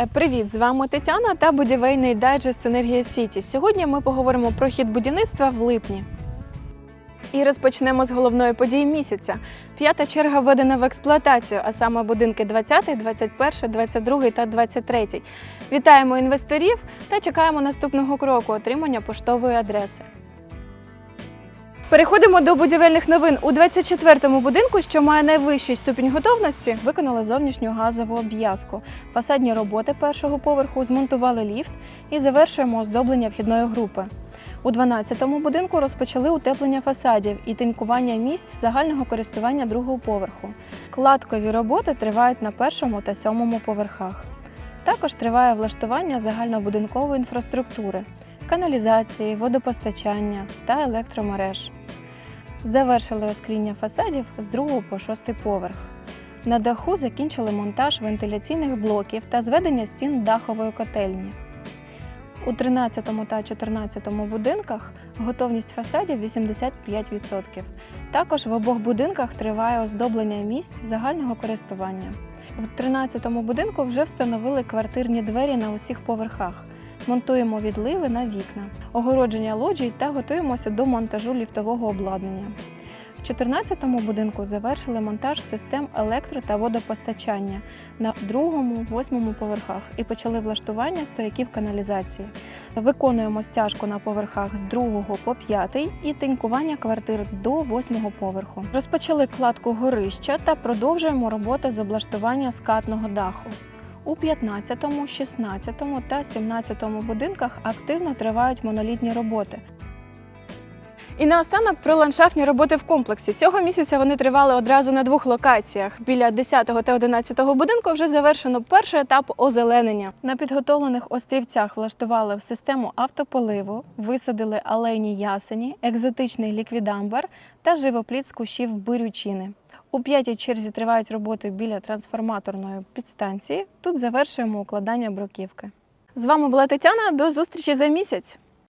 Е, Привіт, з вами Тетяна та будівельний дайджест Енергія Сіті. Сьогодні ми поговоримо про хід будівництва в липні. І розпочнемо з головної події місяця. П'ята черга введена в експлуатацію, а саме будинки 20, 21, 22 та 23. Вітаємо інвесторів та чекаємо наступного кроку отримання поштової адреси. Переходимо до будівельних новин. У 24-му будинку, що має найвищий ступінь готовності, виконали зовнішню газову обв'язку. Фасадні роботи першого поверху змонтували ліфт і завершуємо оздоблення вхідної групи. У 12-му будинку розпочали утеплення фасадів і тинькування місць загального користування другого поверху. Кладкові роботи тривають на першому та сьомому поверхах. Також триває влаштування загальнобудинкової інфраструктури, каналізації, водопостачання та електромереж. Завершили оскління фасадів з другого по шостий поверх. На даху закінчили монтаж вентиляційних блоків та зведення стін дахової котельні. У 13 та 14 будинках готовність фасадів 85%. Також в обох будинках триває оздоблення місць загального користування. В 13 будинку вже встановили квартирні двері на усіх поверхах. Монтуємо відливи на вікна, огородження лоджій та готуємося до монтажу ліфтового обладнання. В 14-му будинку завершили монтаж систем електро та водопостачання на другому, восьмому поверхах і почали влаштування стояків каналізації. Виконуємо стяжку на поверхах з другого по п'ятий і тинькування квартир до восьмого поверху. Розпочали кладку горища та продовжуємо роботи з облаштування скатного даху. У 15, 16 та 17 будинках активно тривають монолітні роботи. І наостанок про ландшафтні роботи в комплексі. Цього місяця вони тривали одразу на двох локаціях. Біля 10 та 11 будинку вже завершено перший етап озеленення. На підготовлених острівцях влаштували в систему автополиву, висадили алейні ясені, екзотичний ліквідамбер та живопліт з кущів бирючини. У п'ятій черзі тривають роботи біля трансформаторної підстанції. Тут завершуємо укладання бруківки. З вами була Тетяна. До зустрічі за місяць.